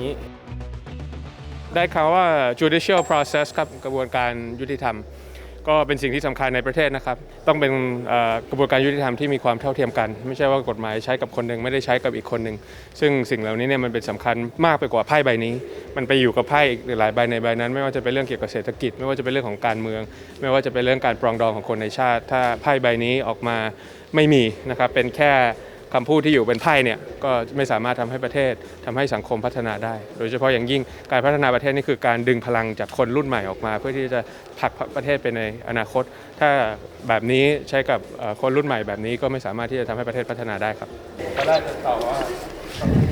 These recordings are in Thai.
นี้ ได้ข่าวว่า judicial process ครับกระบวนการยุติธรรม ก็เป็นสิ่งที่สำคัญในประเทศนะครับ ต้องเป็นกระบวนการยุติธรรมที่มีความเท่าเทียมกัน ไม่ใช่ว่ากฎหมายใช้กับคนหนึ่งไม่ได้ใช้กับอีกคนหนึ่งซึ่งสิ่งเหล่านี้เนี่ยมันเป็นสำคัญมากไปกว่าไพ่ใบนี้ มันไปอยู่กับไพ่อีกหลายใบในใบนั้น ไม่ว่าจะเป็นเรื่องเกี่ยวกับเศรษฐกิจ ไม่ว่าจะเป็นเรื่องของการเมือง ไม่ว่าจะเป็นเรื่องการปรองดองของคนในชาติ ถ้าไพ่ใบนี้ออกมาไม่มีนะครับเป็นแค่ คำพูดที่อยู่เป็นไพ่เนี่ยก็ไม่สามารถทำให้ประเทศทำให้สังคมพัฒนาได้ โดยเฉพาะอย่างยิ่งการพัฒนาประเทศนี่คือการดึงพลังจากคนรุ่นใหม่ออกมา เพื่อที่จะผลักประเทศไปในอนาคต ถ้าแบบนี้ใช้กับคนรุ่นใหม่แบบนี้ก็ไม่สามารถที่จะทำให้ประเทศพัฒนาได้ครับก็ได้ตอบว่า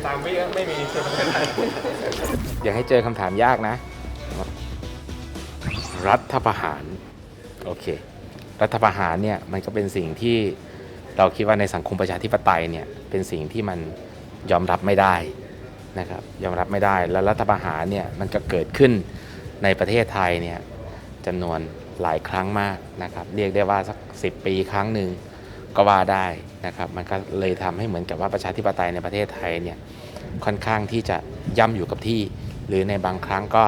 ตามไม่ไม่มีเทศไทยอย่าให้เจอคำถามยากนะ รัฐประหารโอเค รัฐประหารเนี่ยมันก็เป็นสิ่งที่ เราคิดว่าในสังคมประชาธิปไตยเนี่ยเป็นสิ่งที่มันยอมรับไม่ได้นะครับยอมรับไม่ได้แล้วรัฐประหารเนี่ยมันก็เกิดขึ้นในประเทศไทยเนี่ยจำนวนหลายครั้งมากนะครับ เรียกได้ว่าสักสิปีครั้งหนึ่งก็ว่าได้นะครับ มันก็เลยทำให้เหมือนกับว่าประชาธิปไตยในประเทศไทยเนี่ยค่อนข้างที่จะย่ำอยู่กับที่ หรือในบางครั้งก็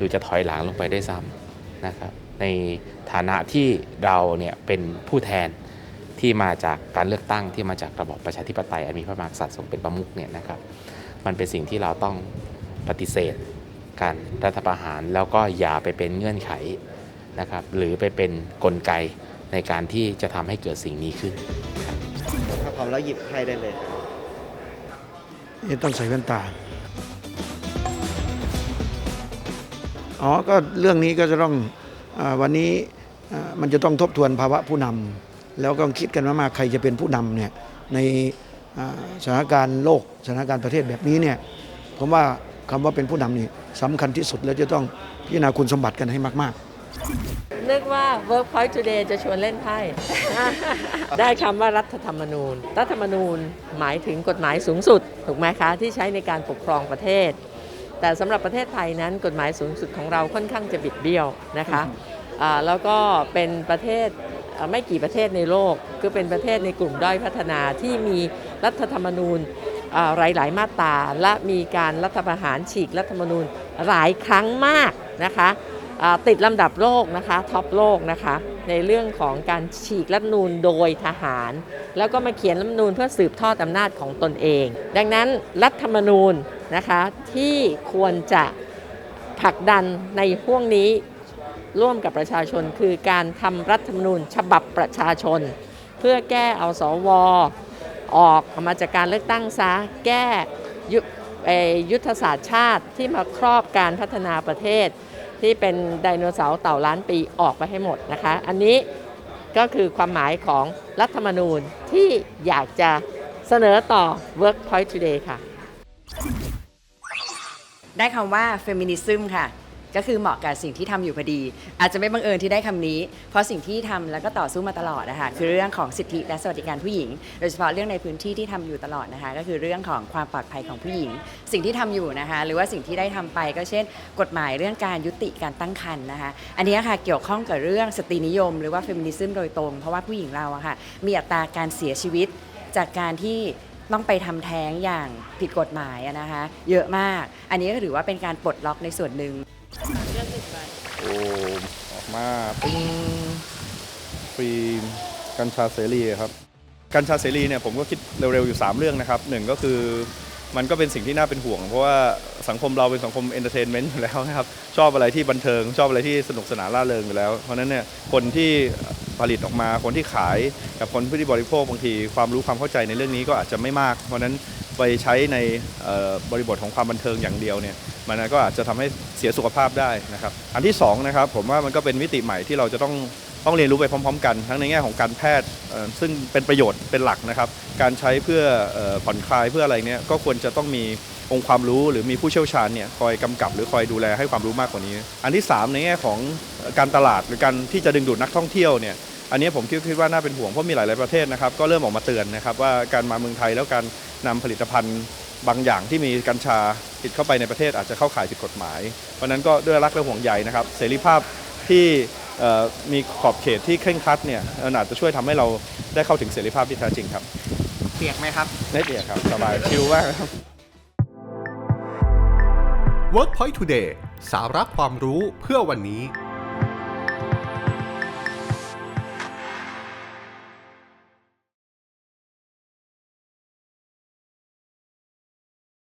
ดูจะถอยหลังลงไปได้ซ้ำนะครับในฐานะที่เราเนี่ยเป็นผู้แทน ที่มาจากการเลือกตั้งที่มาจากระบอบประชาธิปไตยอันมีพระมหากษัตริย์ทรงเป็นประมุขเนี่ยนะครับ มันเป็นสิ่งที่เราต้องปฏิเสธการรัฐประหารแล้วก็อย่าไปเป็นเงื่อนไขนะครับ หรือไปเป็นกลไกในการที่จะทำให้เกิดสิ่งนี้ขึ้นถ้าพร้อมแล้วหยิบไพ่ได้เลยครับนี่ต้องใส่แว่นตาอ๋อก็เรื่องนี้ก็จะต้องอาวันนี้อ่ามันจะต้องทบทวนภาวะผู้นำ แล้วก็คิดกันว่ามากใครจะเป็นผู้นำเนี่ยในอ่าสถานการณ์โลกสถานการณ์ประเทศแบบนี้เนี่ยผมว่าคำว่าเป็นผู้นำนี่สำคัญที่สุดแล้วจะต้องพิจารณาคุณสมบัติกันให้มาก ๆ นึกว่า Workpoint Today จะชวนเล่นไพ่ ได้คำว่ารัฐธรรมนูญ รัฐธรรมนูญหมายถึงกฎหมายสูงสุด ถูกไหมคะ ที่ใช้ในการปกครองประเทศ แต่สำหรับประเทศไทยนั้นกฎหมายสูงสุดของเราค่อนข้างจะบิดเบี้ยวนะคะอ่าแล้วก็เป็นประเทศอ่า ไม่กี่ประเทศในโลก คือเป็นประเทศในกลุ่มด้อยพัฒนาที่มีรัฐธรรมนูญอ่ายหลายมาตราและมีการรัฐประหารฉีกรัฐธรรมนูญหลายครั้งมากนะคะติดลำดับโลกนะคะท็อปโลกนะคะในเรื่องของการฉีกรัฐนูญโดยทหาร แล้วก็มาเขียนรัฐนูญเพื่อสืบทอดอำนาจของตนเอง ดังนั้นรัฐธรรมนูญนะคะที่ควรจะผลักดันในห่วงนี้ ร่วมกับประชาชนคือการทำรัฐธรรมนูญฉบับประชาชน เพื่อแก้เอาสวออกมาจากการเลือกตั้งซะแก้ยุยทธศาสตร์ชาติที่มาครอบการพัฒนาประเทศ ที่เป็นไดโนเสาร์เต่าล้านปีออกไปให้หมดนะคะ อันนี้ก็คือความหมายของรัฐธรรมนูญที่อยากจะเสนอต่อ Workpoint Today ค่ะ ได้คำว่าเฟมินิซึมค่ะ ก็คือเหมาะกับสิ่งที่ทำอยู่พอดี อาจจะไม่บังเอิญที่ได้คำนี้ เพราะสิ่งที่ทำแล้วก็ต่อสู้มาตลอดนะคะคือเรื่องของสิทธิและสวัสดิการผู้หญิง โดยเฉพาะเรื่องในพื้นที่ที่ทำอยู่ตลอดนะคะก็คือเรื่องของความปลอดภัยของผู้หญิง สิ่งที่ทำอยู่นะคะหรือว่าสิ่งที่ได้ทำไปก็เช่น กฎหมายเรื่องการยุติการตั้งครรภ์นะคะอันนี้ค่ะเกี่ยวข้องกับเรื่องสตรีนิยม หรือว่าเฟมินิซึมโดยตรงเพราะว่าผู้หญิงเราอะค่ะมีอัตราการเสียชีวิตจากการที่ต้องไปทำแท้งอย่างผิดกฎหมายนะคะ เยอะมาก อันนี้ก็ถือว่าเป็นการปลดล็อกในส่วนหนึ่ง โอ้ออกมาปิ้งฟรีกัญชาเสรีครับ กัญชาเสรีเนี่ยผมก็คิดเร็วๆอยู่ 3 เรื่องนะครับหนึ่งก็คือมันก็เป็นสิ่งที่น่าเป็นห่วง เพราะว่าสังคมเราเป็นสังคมเอนเตอร์เทนเมนต์อยู่แล้วนะครับ ชอบอะไรที่บันเทิง ชอบอะไรที่สนุกสนานร่าเริงอยู่แล้ว เพราะนั้นเนี่ยคนที่ผลิตออกมาคนที่ขายกับคนที่บริโภคบางที ความรู้ความเข้าใจในเรื่องนี้ก็อาจจะไม่มาก เพราะนั้น ไปใช้ในบริบทของความบันเทิงอย่างเดียวเนี่ยมันก็อาจจะทำให้เสียสุขภาพได้นะครับ อันที่สองนะครับผมว่ามันก็เป็นมิติใหม่ที่เราจะต้องต้องเรียนรู้ไปพร้อม ๆ กัน ทั้งในแง่ของการแพทย์ซึ่งเป็นประโยชน์เป็นหลักนะครับ การใช้เพื่อผ่อนคลายเพื่ออะไรเนี่ยก็ควรจะต้องมีองค์ความรู้หรือมีผู้เชี่ยวชาญเนี่ยคอยกำกับหรือคอยดูแลให้ความรู้มากกว่านี้ อันที่สามในแง่ของการตลาดหรือการที่จะดึงดูดนักท่องเที่ยวเนี่ย อันนี้ผมคิดว่าน่าเป็นห่วงเพราะมีหลาย ๆ ประเทศนะครับก็เริ่มออกมาเตือนนะครับว่าการมาเมืองไทยแล้วการนำผลิตภัณฑ์บางอย่างที่มีกัญชาติดเข้าไปในประเทศอาจจะเข้าข่ายผิดกฎหมาย เพราะนั้นก็ด้วยรักและห่วงใยนะครับ เสรีภาพที่มีขอบเขตที่เคร่งครัดเนี่ยอาจจะช่วยทำให้เราได้เข้าถึงเสรีภาพที่แท้จริงครับเปียกไหมครับไม่เปียกครับสบายชิลมากครับ Workpoint Today สาระความรู้เพื่อวันนี้